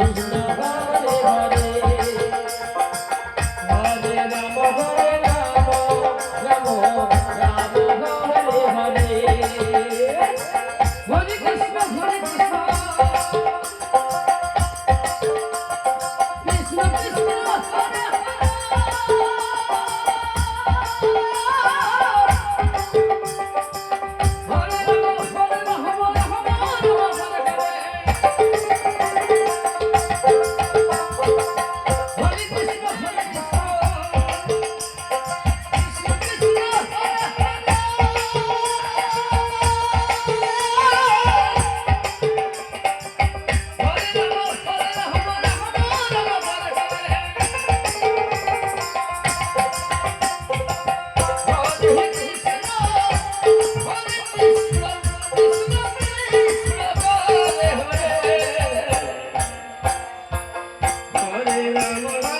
Thank you. Ram